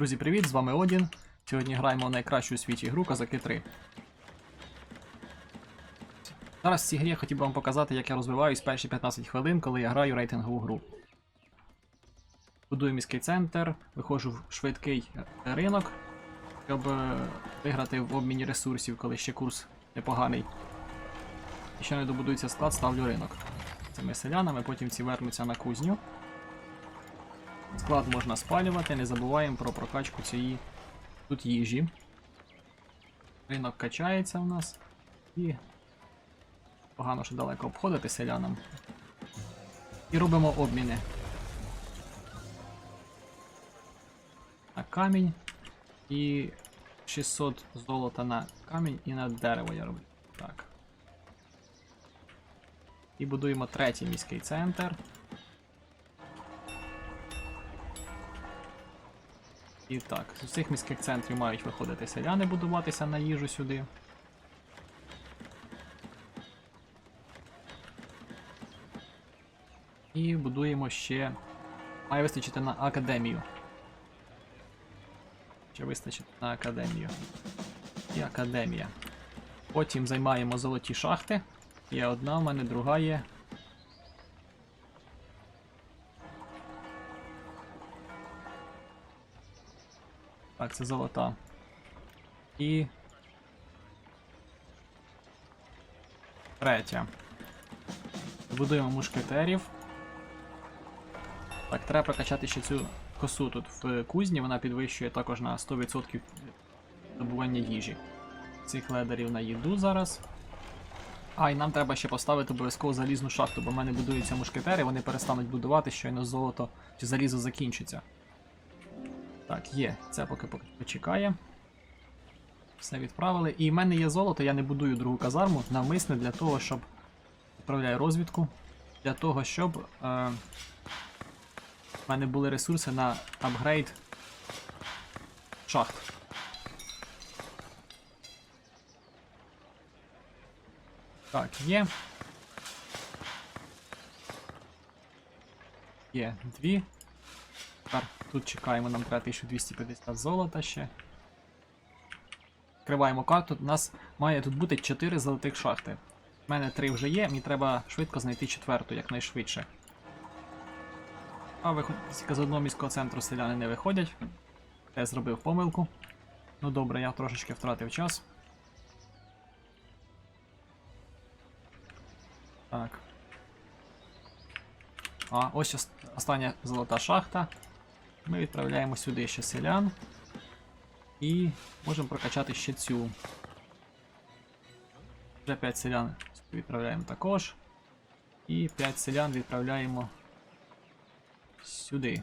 Друзі, привіт! З вами Одін. Сьогодні граємо найкращу у світі гру Козаки 3. Зараз в цій грі я хотів би вам показати, як я розвиваюсь перші 15 хвилин, коли я граю рейтингову гру. Будую міський центр, виходжу в швидкий ринок, щоб е, виграти в обміні ресурсів, коли ще курс непоганий. І ще не добудується склад, ставлю ринок. Цими селянами, потім ці вернуться на кузню. Склад можна спалювати, не забуваємо про прокачку цієї тут їжі. Ринок качається в нас. І погано, що далеко обходити селянам. І робимо обміни. На камінь. І 600 золота на камінь і на дерево я роблю. Так. І будуємо третій міський центр. І так, з усіх міських центрів мають виходити селяни будуватися на їжу сюди. І будуємо ще. Має вистачити на академію. Ще вистачить на академію. І академія. Потім займаємо золоті шахти. Є одна, в мене друга є. Так, це золота. І. Третя. Будуємо мушкетерів. Так, треба прокачати ще цю косу тут в кузні, вона підвищує також на 100% добування їжі. Цих ледерів на їду зараз. А, і нам треба ще поставити обов'язково залізну шахту, бо в мене будуються мушкетери, вони перестануть будувати, щойно золото чи залізо закінчиться. Так, є, це поки почекає. Все відправили. І в мене є золото, я не будую другу казарму навмисне для того, щоб. Відправляю розвідку. Для того, щоб. Е... В мене були ресурси на апгрейд шахт. Так, є. Є дві. Тепер тут чекаємо, нам треба 1250 золота ще. Відкриваємо карту. У нас має тут бути 4 золотих шахти. У мене 3 вже є, мені треба швидко знайти четверту, якнайшвидше. А тільки з одного міського центру селяни не виходять. Я зробив помилку. Ну добре, я трошечки втратив час. Так. А, ось ос- остання золота шахта. Ми відправляємо сюди ще селян. І можемо прокачати ще цю. Вже 5 селян відправляємо також. І 5 селян відправляємо сюди.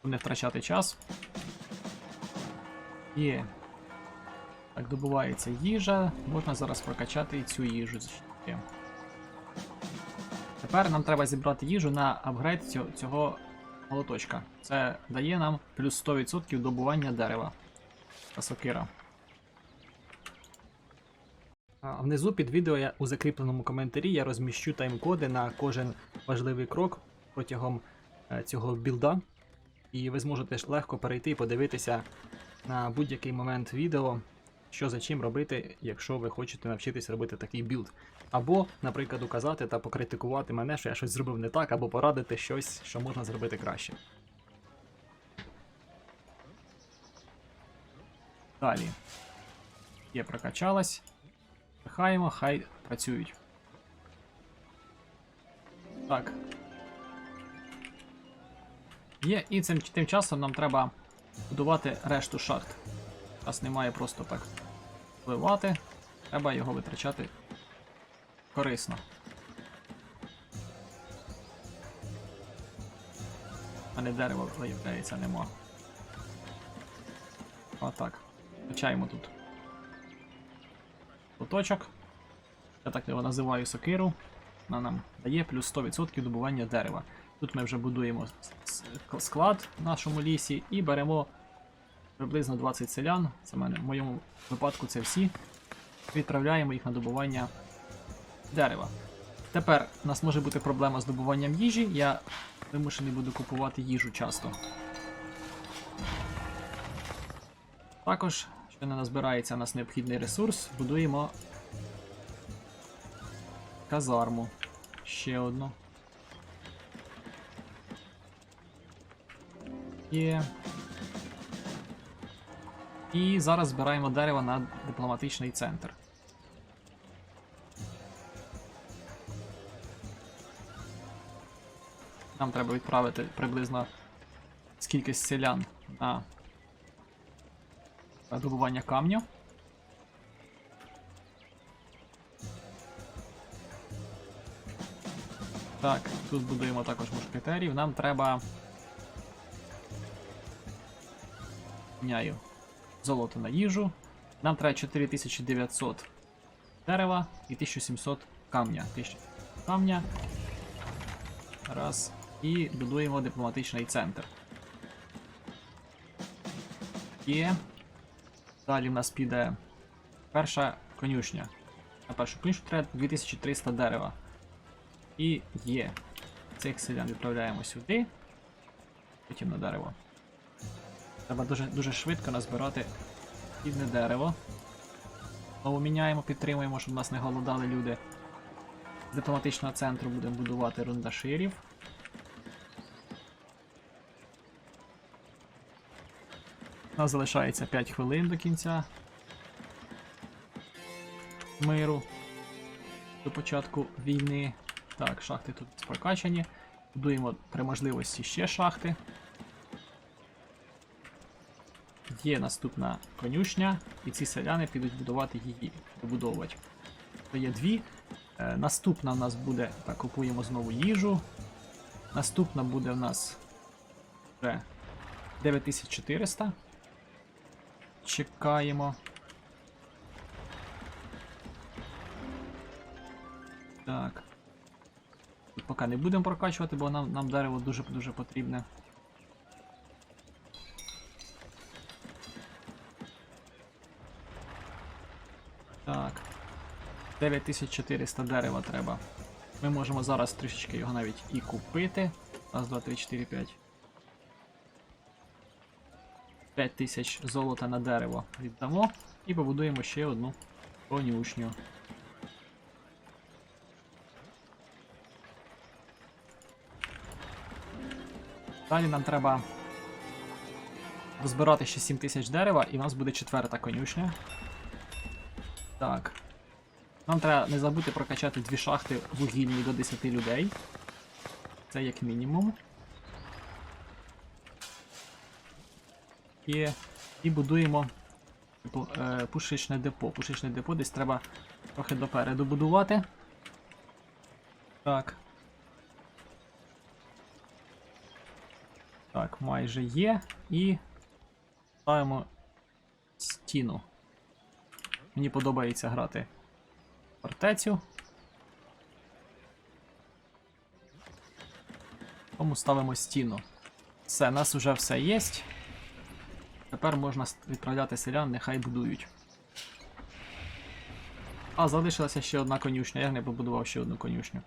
Щоб не втрачати час. Є. Так, добувається їжа. Можна зараз прокачати і цю їжу. Тепер нам треба зібрати їжу на апгрейд цього молоточка. Це дає нам плюс 100% добування дерева та сокира. Внизу під відео я у закріпленому коментарі я розміщу тайм-коди на кожен важливий крок протягом е, цього білда. І ви зможете легко перейти і подивитися на будь-який момент відео, що за чим робити, якщо ви хочете навчитись робити такий білд. Або, наприклад, указати та покритикувати мене, що я щось зробив не так, або порадити щось, що можна зробити краще. Далі. Є прокачалась. Пихаємо, хай працюють. Так. Є, і цим тим часом нам треба будувати решту шахт. Нас немає просто так впливати. Треба його витрачати корисно. А не дерево, виявляється, нема. Отак. Качаємо тут. Лоточок. Я так його називаю сокиру. Вона нам дає плюс 100% добування дерева. Тут ми вже будуємо склад в нашому лісі і беремо приблизно 20 селян. Це мене в моєму випадку це всі. Відправляємо їх на добування дерева. Тепер у нас може бути проблема з добуванням їжі. Я вимушений буду купувати їжу часто. Також, що не назбирається у нас необхідний ресурс, будуємо казарму. Ще одну. Зараз збираємо дерево на дипломатичний центр. Нам треба відправити приблизно скільки селян на добування камню. Так, тут будуємо також мушкетерів. Нам треба. Міняю золото на їжу. Нам треба 4900 дерева і 1700 камня. 1000 камня. Раз. І будуємо дипломатичний центр. Є. Далі в нас піде перша конюшня. На першу конюшню треба 2300 дерева. І є. Цих селян відправляємо сюди. Потім на дерево. Треба дуже, дуже швидко назбирати підне дерево. Знову міняємо, підтримуємо, щоб нас не голодали люди. З дипломатичного центру будемо будувати рундаширів. У нас залишається 5 хвилин до кінця миру. До початку війни. Так, шахти тут прокачані. Будуємо при можливості ще шахти. Є наступна конюшня, і ці селяни підуть будувати її, добудовувати. То є дві. Е, наступна в нас буде. Так, купуємо знову їжу. Наступна буде в нас вже 9400. Чекаємо. Так. Поки не будемо прокачувати, бо нам, нам дерево дуже-дуже потрібне. Так. 9400 дерева треба. Ми можемо зараз трішечки його навіть і купити. Раз, два, три, чотири, п'ять. 5000 золота на дерево віддамо і побудуємо ще одну конюшню. Далі нам треба розбирати ще 7000 дерева, і в нас буде четверта конюшня. Так. Нам треба не забути прокачати дві шахти вугільні до 10 людей. Це як мінімум. І, і будуємо е, пушечне депо. Пушечне депо десь треба трохи допереду будувати. Так. Так, майже є. І ставимо стіну. Мені подобається грати фортецю. Тому ставимо стіну. Все, нас вже все є. Тепер можна відправляти селян, нехай будують. А, залишилася ще одна конюшня, я не побудував ще одну конюшню.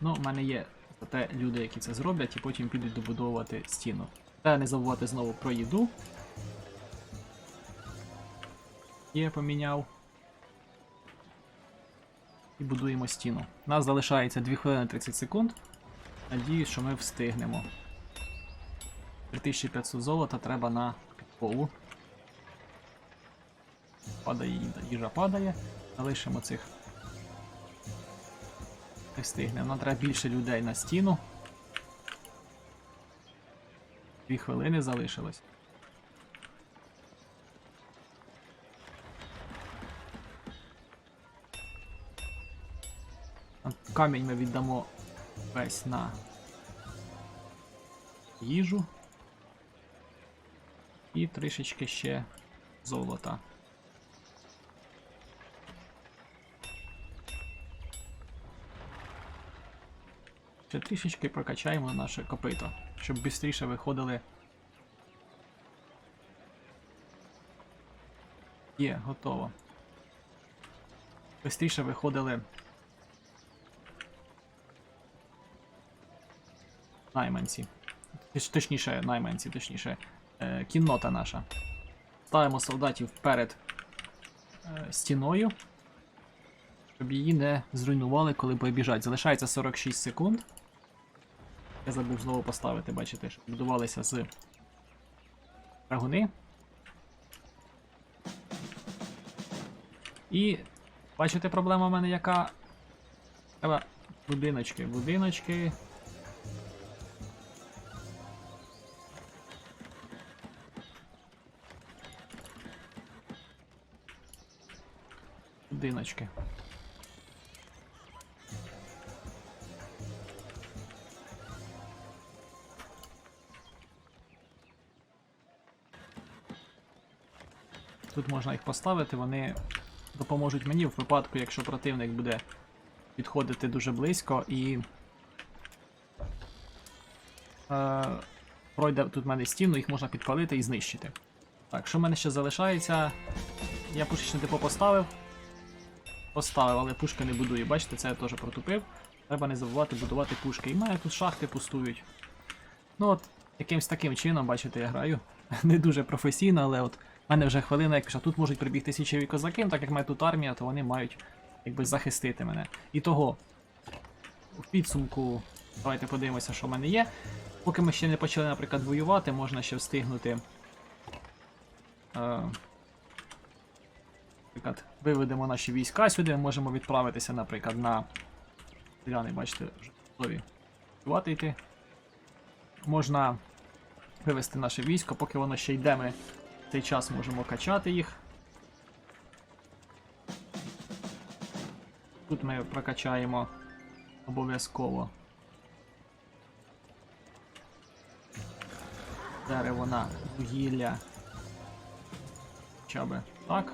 Ну, в мене є зате люди, які це зроблять, і потім підуть добудовувати стіну. Треба не забувати знову про їду. Є, поміняв. І будуємо стіну. У нас залишається 2 хвилини 30 секунд. Надіюсь, що ми встигнемо. 3500 золота треба на підкову. Падає їда, їжа падає. Залишимо цих. Не встигнемо. Нам треба більше людей на стіну. Дві хвилини залишилось. Камінь ми віддамо весь на їжу. І трішечки ще золота. Ще трішечки прокачаємо наше копито, щоб швидше виходили. Є, готово. Бистріше виходили найманці. Точніше, найманці, точніше, е, кіннота наша. ставимо солдатів перед е, стіною, щоб її не зруйнували, коли побіжать. Залишається 46 секунд. Я забув знову поставити, бачите, щоб будувалися з драгуни. І бачите, проблема в мене яка. Треба будиночки, будиночки. Будиночки. Тут можна їх поставити, вони допоможуть мені в випадку, якщо противник буде підходити дуже близько і. Е, пройде тут в мене стіну, їх можна підпалити і знищити. Так, що в мене ще залишається? Я пушечне депо поставив. Поставив, але пушки не будую. Бачите, це я теж протупив. Треба не забувати будувати пушки. І в тут шахти пустують. Ну от, якимсь таким чином, бачите, я граю. Не дуже професійно, але от в мене вже хвилина, як пішла. Тут можуть прибігти січові козаки, так як в мене тут армія, то вони мають якби захистити мене. І того, у підсумку, давайте подивимося, що в мене є. Поки ми ще не почали, наприклад, воювати, можна ще встигнути. Е, наприклад, виведемо наші війська сюди, можемо відправитися, наприклад, на. Селяни, бачите, вже готові воювати йти. Можна вивести наше військо, поки воно ще йде, ми в цей час можемо качати їх. Тут ми прокачаємо обов'язково дерево на вугілля. Хоча би так.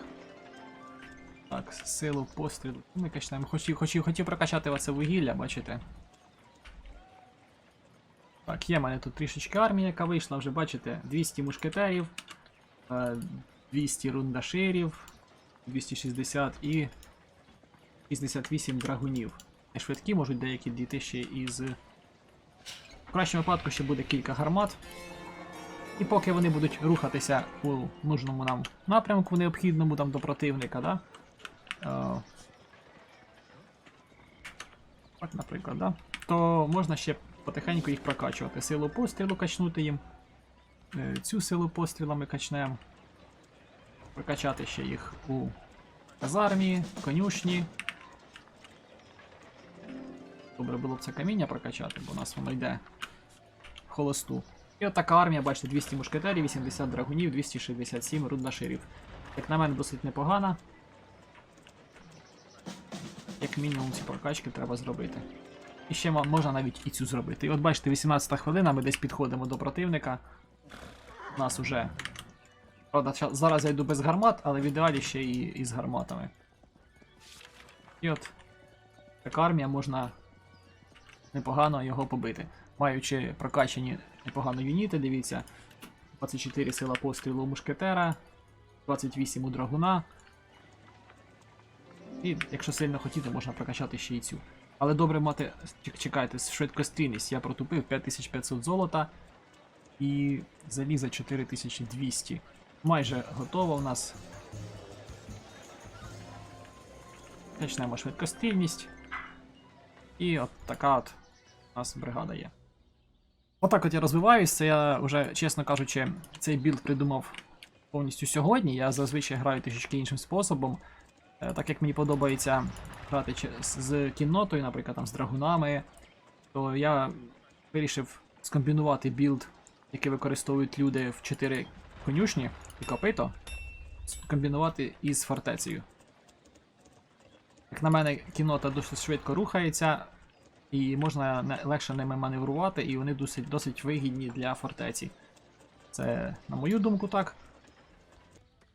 Так, силу пострілу. Ми качнемо. Хотів, хотів, хотів прокачати оце вугілля, бачите? Так, є в мене тут трішечки армія, яка вийшла, вже бачите, 200 мушкетерів, е, 200 рундаширів, 260 і 68 драгунів. Не швидкі можуть деякі дійти ще із. В кращому випадку ще буде кілька гармат. І поки вони будуть рухатися у нужному нам напрямку, необхідному там до противника, да? Е, Так, наприклад, да? то можна ще потихеньку їх прокачувати. Силу пострілу качнути їм. Е, Цю силу постріла ми качнемо. Прокачати ще їх у казармі, конюшні. Добре було б це каміння прокачати, бо у нас воно йде в холосту. І от така армія, бачите, 200 мушкетерів, 80 драгунів, 267 руднаширів. Як на мене, досить непогана. Мінімум ці прокачки треба зробити. І ще можна навіть і цю зробити. І от бачите, 18 хвилина, ми десь підходимо до противника. У нас уже. Правда, зараз я йду без гармат, але в ідеалі ще і, і з гарматами. І от така армія можна непогано його побити. Маючи прокачані непогано юніти, дивіться. 24 сила пострілу у мушкетера, 28 у драгуна. І якщо сильно хотіти, можна прокачати ще й цю. Але добре мати, чекайте, швидкострільність я протупив 5500 золота і заліза 4200. Майже готово у нас. Почнемо швидкострільність. І от така от у нас бригада є. Отак от я розвиваюсь, це я вже, чесно кажучи, цей білд придумав повністю сьогодні. Я зазвичай граю трішечки іншим способом. Е, Так як мені подобається грати з- кіннотою, наприклад, там з драгунами, то я вирішив скомбінувати білд, який використовують люди в 4 конюшні і копито, скомбінувати із фортецею. Як на мене, кіннота досить швидко рухається, і можна легше ними маневрувати, і вони досить, досить вигідні для фортеці. Це, на мою думку, так.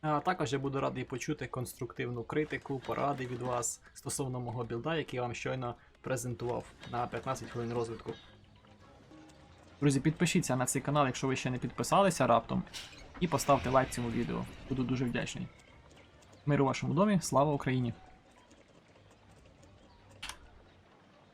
А також я буду радий почути конструктивну критику, поради від вас стосовно мого білда, який я вам щойно презентував на 15 хвилин розвитку. Друзі, підпишіться на цей канал, якщо ви ще не підписалися раптом, і поставте лайк цьому відео. Буду дуже вдячний. Мир у вашому домі, слава Україні!